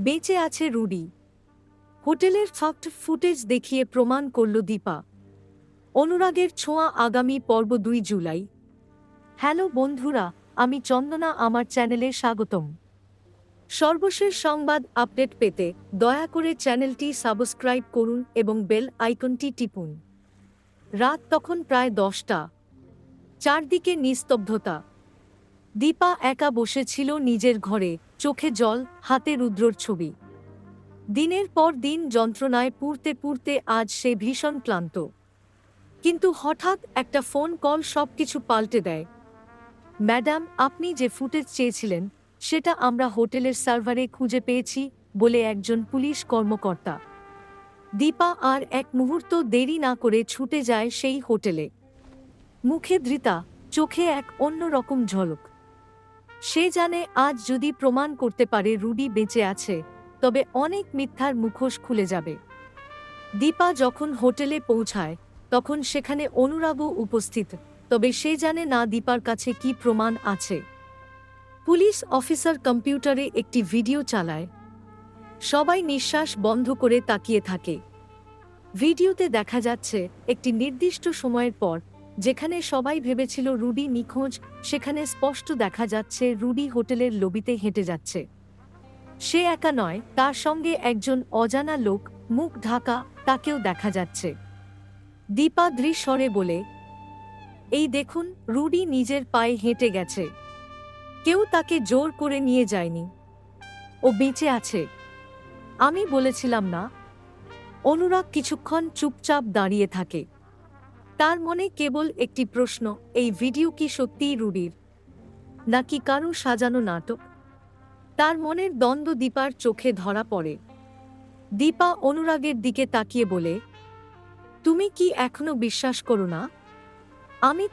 বেঁচে আছে রুডি। হোটেলের ফাক্ট ফুটেজ দেখিয়ে প্রমাণ করল দীপা। অনুরাগের ছোঁয়া আগামী পর্ব দুই জুলাই। হ্যালো বন্ধুরা, আমি চন্দনা, আমার চ্যানেলে স্বাগতম। সর্বশেষ সংবাদ আপডেট পেতে দয়া করে চ্যানেলটি সাবস্ক্রাইব করুন এবং বেল আইকনটি টিপুন। রাত তখন প্রায় দশটা। চারদিকে নিস্তব্ধতা। দীপা একা বসেছিল নিজের ঘরে। চোখে জল, হাতে রুদ্রর ছবি। দিনের পর দিন যন্ত্রণায় পুড়তে পুড়তে আজ সে ভীষণ ক্লান্ত। কিন্তু হঠাৎ একটা ফোন কল সবকিছু পাল্টে দেয়। ম্যাডাম, আপনি যে ফুটেজ চেয়েছিলেন, সেটা আমরা হোটেলের সার্ভারে খুঁজে পেয়েছি, বলে একজন পুলিশ কর্মকর্তা। দীপা আর এক মুহূর্ত দেরি না করে ছুটে যায় সেই হোটেলে। মুখে ধৃতা, চোখে এক অন্যরকম ঝলক। সে জানে আজ যদি প্রমাণ করতে পারে রুডি বেঁচে আছে, তবে অনেক মিথ্যার মুখোশ খুলে যাবে। দীপা যখন হোটেলে পৌঁছায়, তখন সেখানে অনুরাগও উপস্থিত, তবে সে জানে না দীপার কাছে কি প্রমাণ আছে। পুলিশ অফিসার কম্পিউটারে একটি ভিডিও চালায়। সবাই নিঃশ্বাস বন্ধ করে তাকিয়ে থাকে। ভিডিওতে দেখা যাচ্ছে, একটি নির্দিষ্ট সময়ের পর যেখানে সবাই ভেবেছিল রুডি নিখোঁজ, সেখানে স্পষ্ট দেখা যাচ্ছে রুডি হোটেলের লবিতে হেঁটে যাচ্ছে। সে একা নয়, তার সঙ্গে একজন অজানা লোক, মুখ ঢাকা, তাকেও দেখা যাচ্ছে। দীপা দৃশ্বরে বলে, এই দেখুন, রুডি নিজের পায়ে হেঁটে গেছে। কেউ তাকে জোর করে নিয়ে যায়নি। ও বেঁচে আছে। আমি বলেছিলাম না। অনুরাগ কিছুক্ষণ চুপচাপ দাঁড়িয়ে থাকে। তার মনে কেবল একটি প্রশ্ন, এই ভিডিও কি সত্যিই রুডির? নাকি কারও সাজানো নাটক? তার মনের দ্বন্দ্ব দীপার চোখে ধরা পড়ে। দীপা অনুরাগের দিকে তাকিয়ে বলে, তুমি কি এখনও বিশ্বাস করো না? আমি তো